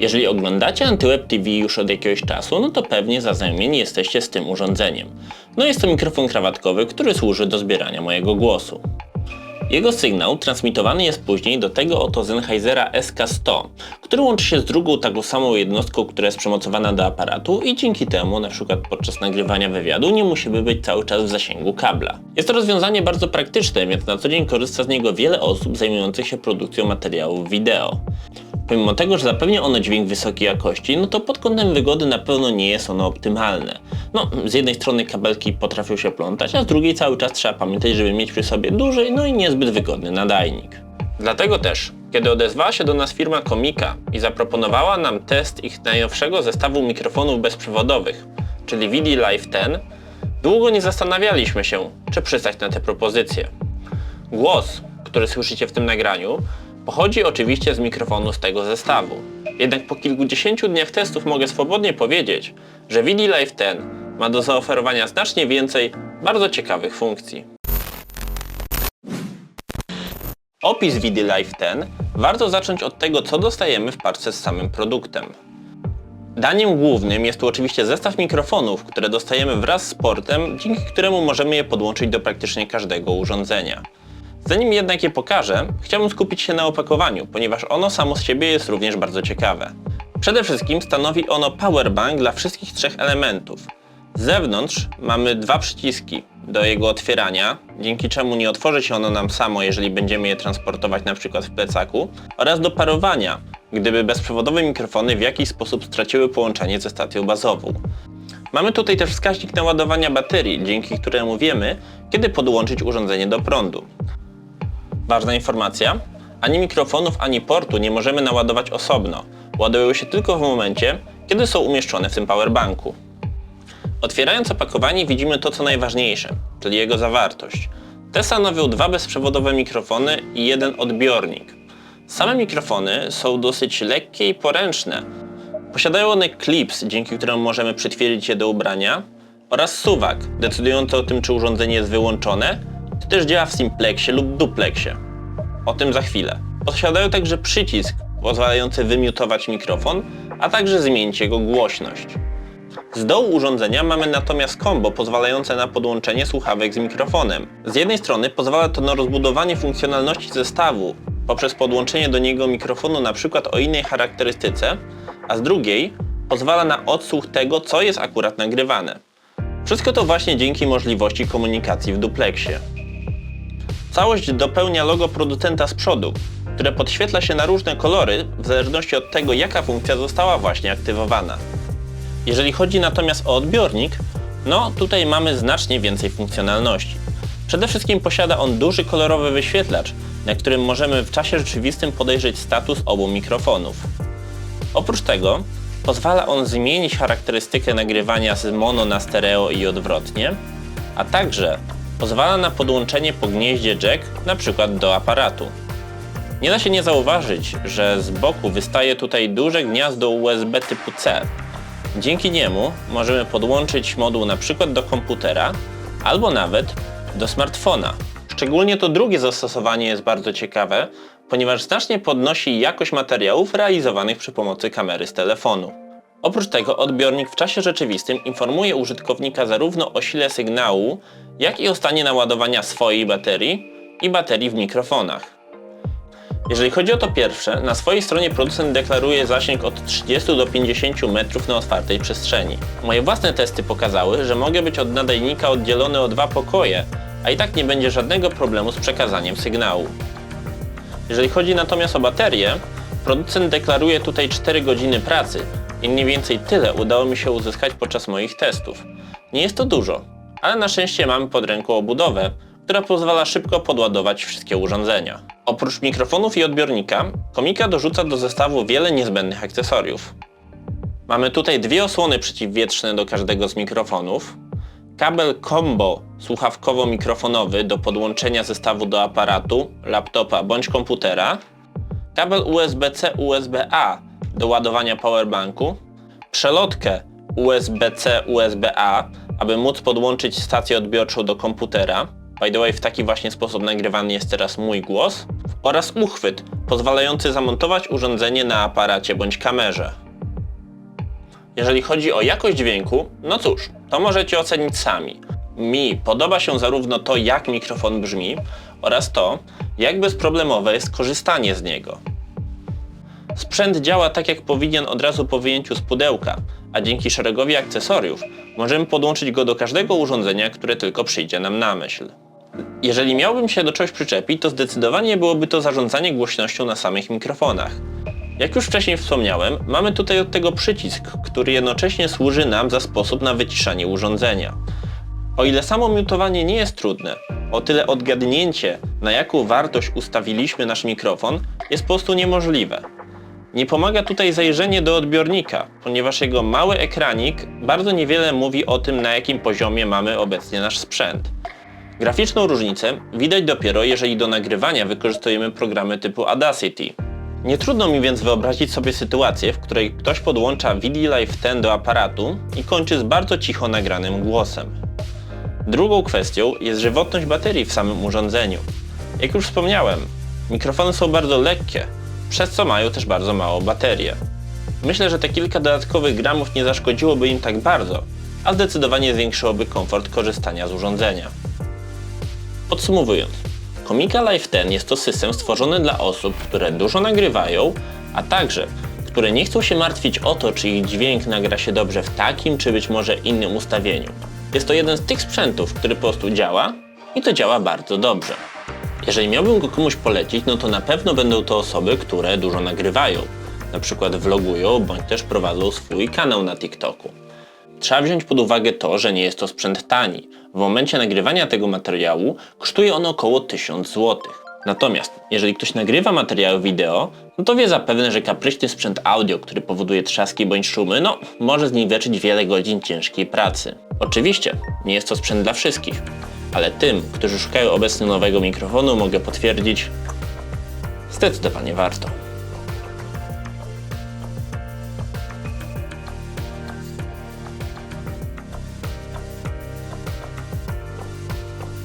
Jeżeli oglądacie Antyweb TV już od jakiegoś czasu, no to pewnie zaznajomieni jesteście z tym urządzeniem. No jest to mikrofon krawatkowy, który służy do zbierania mojego głosu. Jego sygnał transmitowany jest później do tego oto Sennheisera SK100, który łączy się z drugą taką samą jednostką, która jest przymocowana do aparatu i dzięki temu, na przykład podczas nagrywania wywiadu, nie musimy być cały czas w zasięgu kabla. Jest to rozwiązanie bardzo praktyczne, więc na co dzień korzysta z niego wiele osób zajmujących się produkcją materiałów wideo. Pomimo tego, że zapewnia ono dźwięk wysokiej jakości, no to pod kątem wygody na pewno nie jest ono optymalne. No, z jednej strony kabelki potrafią się plątać, a z drugiej cały czas trzeba pamiętać, żeby mieć przy sobie duży, no i niezbyt wygodny nadajnik. Dlatego też, kiedy odezwała się do nas firma Komika i zaproponowała nam test ich najnowszego zestawu mikrofonów bezprzewodowych, czyli VD Live 10, długo nie zastanawialiśmy się, czy przystać na tę propozycję. Głos, który słyszycie w tym nagraniu, pochodzi oczywiście z mikrofonu z tego zestawu. Jednak po kilkudziesięciu dniach testów mogę swobodnie powiedzieć, że VD Live 10 ma do zaoferowania znacznie więcej bardzo ciekawych funkcji. Opis VD Live 10 warto zacząć od tego, co dostajemy w parce z samym produktem. Daniem głównym jest tu oczywiście zestaw mikrofonów, które dostajemy wraz z portem, dzięki któremu możemy je podłączyć do praktycznie każdego urządzenia. Zanim jednak je pokażę, chciałbym skupić się na opakowaniu, ponieważ ono samo z siebie jest również bardzo ciekawe. Przede wszystkim stanowi ono powerbank dla wszystkich trzech elementów. Z zewnątrz mamy dwa przyciski do jego otwierania, dzięki czemu nie otworzy się ono nam samo, jeżeli będziemy je transportować na przykład w plecaku, oraz do parowania, gdyby bezprzewodowe mikrofony w jakiś sposób straciły połączenie ze stacją bazową. Mamy tutaj też wskaźnik naładowania baterii, dzięki któremu wiemy, kiedy podłączyć urządzenie do prądu. Ważna informacja, ani mikrofonów, ani portu nie możemy naładować osobno. Ładują się tylko w momencie, kiedy są umieszczone w tym powerbanku. Otwierając opakowanie widzimy to co najważniejsze, czyli jego zawartość. Te stanowią dwa bezprzewodowe mikrofony i jeden odbiornik. Same mikrofony są dosyć lekkie i poręczne. Posiadają one clips, dzięki któremu możemy przytwierdzić je do ubrania oraz suwak, decydujący o tym czy urządzenie jest wyłączone, czy też działa w simplexie lub duplexie. O tym za chwilę. Posiadają także przycisk pozwalający wymiutować mikrofon, a także zmienić jego głośność. Z dołu urządzenia mamy natomiast kombo pozwalające na podłączenie słuchawek z mikrofonem. Z jednej strony pozwala to na rozbudowanie funkcjonalności zestawu poprzez podłączenie do niego mikrofonu przykład o innej charakterystyce, a z drugiej pozwala na odsłuch tego, co jest akurat nagrywane. Wszystko to właśnie dzięki możliwości komunikacji w duplexie. Całość dopełnia logo producenta z przodu, które podświetla się na różne kolory w zależności od tego, jaka funkcja została właśnie aktywowana. Jeżeli chodzi natomiast o odbiornik, no tutaj mamy znacznie więcej funkcjonalności. Przede wszystkim posiada on duży kolorowy wyświetlacz, na którym możemy w czasie rzeczywistym podejrzeć status obu mikrofonów. Oprócz tego pozwala on zmienić charakterystykę nagrywania z mono na stereo i odwrotnie, a także pozwala na podłączenie po gnieździe jack np. do aparatu. Nie da się nie zauważyć, że z boku wystaje tutaj duże gniazdo USB typu C. Dzięki niemu możemy podłączyć moduł np. do komputera albo nawet do smartfona. Szczególnie to drugie zastosowanie jest bardzo ciekawe, ponieważ znacznie podnosi jakość materiałów realizowanych przy pomocy kamery z telefonu. Oprócz tego odbiornik w czasie rzeczywistym informuje użytkownika zarówno o sile sygnału, jak i o stanie naładowania swojej baterii i baterii w mikrofonach. Jeżeli chodzi o to pierwsze, na swojej stronie producent deklaruje zasięg od 30 do 50 metrów na otwartej przestrzeni. Moje własne testy pokazały, że mogę być od nadajnika oddzielony o dwa pokoje, a i tak nie będzie żadnego problemu z przekazaniem sygnału. Jeżeli chodzi natomiast o baterię, producent deklaruje tutaj 4 godziny pracy i mniej więcej tyle udało mi się uzyskać podczas moich testów. Nie jest to dużo, ale na szczęście mamy pod ręką obudowę, która pozwala szybko podładować wszystkie urządzenia. Oprócz mikrofonów i odbiornika, Komika dorzuca do zestawu wiele niezbędnych akcesoriów. Mamy tutaj dwie osłony przeciwwietrzne do każdego z mikrofonów, kabel combo słuchawkowo-mikrofonowy do podłączenia zestawu do aparatu, laptopa bądź komputera, kabel USB-C USB-A do ładowania powerbanku, przelotkę USB-C USB-A, aby móc podłączyć stację odbiorczą do komputera, by the way w taki właśnie sposób nagrywany jest teraz mój głos, oraz uchwyt pozwalający zamontować urządzenie na aparacie bądź kamerze. Jeżeli chodzi o jakość dźwięku, no cóż, to możecie ocenić sami. Mi podoba się zarówno to, jak mikrofon brzmi, oraz to, jak bezproblemowe jest korzystanie z niego. Sprzęt działa tak jak powinien od razu po wyjęciu z pudełka, a dzięki szeregowi akcesoriów możemy podłączyć go do każdego urządzenia, które tylko przyjdzie nam na myśl. Jeżeli miałbym się do czegoś przyczepić, to zdecydowanie byłoby to zarządzanie głośnością na samych mikrofonach. Jak już wcześniej wspomniałem, mamy tutaj od tego przycisk, który jednocześnie służy nam za sposób na wyciszanie urządzenia. O ile samo miutowanie nie jest trudne, o tyle odgadnięcie, na jaką wartość ustawiliśmy nasz mikrofon, jest po prostu niemożliwe. Nie pomaga tutaj zajrzenie do odbiornika, ponieważ jego mały ekranik bardzo niewiele mówi o tym, na jakim poziomie mamy obecnie nasz sprzęt. Graficzną różnicę widać dopiero, jeżeli do nagrywania wykorzystujemy programy typu Audacity. Nie trudno mi więc wyobrazić sobie sytuację, w której ktoś podłącza VD Live 10 do aparatu i kończy z bardzo cicho nagranym głosem. Drugą kwestią jest żywotność baterii w samym urządzeniu. Jak już wspomniałem, mikrofony są bardzo lekkie, przez co mają też bardzo małą baterię. Myślę, że te kilka dodatkowych gramów nie zaszkodziłoby im tak bardzo, a zdecydowanie zwiększyłoby komfort korzystania z urządzenia. Podsumowując, Comica Live 10 jest to system stworzony dla osób, które dużo nagrywają, a także które nie chcą się martwić o to, czy ich dźwięk nagra się dobrze w takim, czy być może innym ustawieniu. Jest to jeden z tych sprzętów, który po prostu działa i to działa bardzo dobrze. Jeżeli miałbym go komuś polecić, no to na pewno będą to osoby, które dużo nagrywają. Na przykład vlogują, bądź też prowadzą swój kanał na TikToku. Trzeba wziąć pod uwagę to, że nie jest to sprzęt tani. W momencie nagrywania tego materiału kosztuje on około 1000 zł. Natomiast jeżeli ktoś nagrywa materiały wideo, no to wie zapewne, że kapryśny sprzęt audio, który powoduje trzaski bądź szumy, no może zniweczyć wiele godzin ciężkiej pracy. Oczywiście, nie jest to sprzęt dla wszystkich, ale tym, którzy szukają obecnie nowego mikrofonu, mogę potwierdzić, zdecydowanie warto.